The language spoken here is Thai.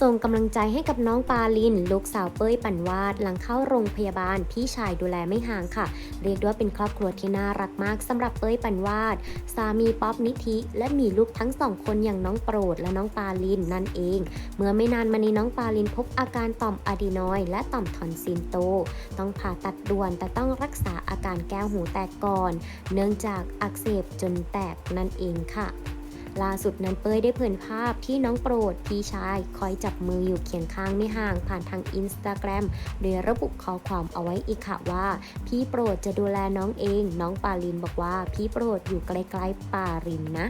ส่งกำลังใจให้กับน้องปาลิน ลูกสาวเป้ยปั่นวาด หลังเข้าโรงพยาบาล พี่ชายดูแลไม่ห่างค่ะ เรียกด้ว่าเป็นครอบครัวที่น่ารักมากสำหรับเป้ยปั่นวาด สามีป๊อปนิธิ และมีลูกทั้งสองคนอย่างน้องโปรดและน้องปาลินนั่นเอง เมื่อไม่นานมานี้น้องปาลินพบอาการต่อมอะดีนอยและต่อมทอนซิลโต ต้องผ่าตัดด่วนแต่ต้องรักษาอาการแก้วหูแตกก่อน เนื่องจากอักเสบจนแตกนั่นเองค่ะ ล่าสุดนั้นเป้ยได้เผยภาพที่น้องโปรดพี่ชายคอยจับมืออยู่เคียงข้างไม่ห่างผ่านทางอินสตาแกรมโดยระบุข้อความเอาไว้อีกค่ะว่า พี่โปรดจะดูแลน้องเอง น้องปาลินบอกว่าพี่โปรดอยู่ใกล้ๆปาลินนะ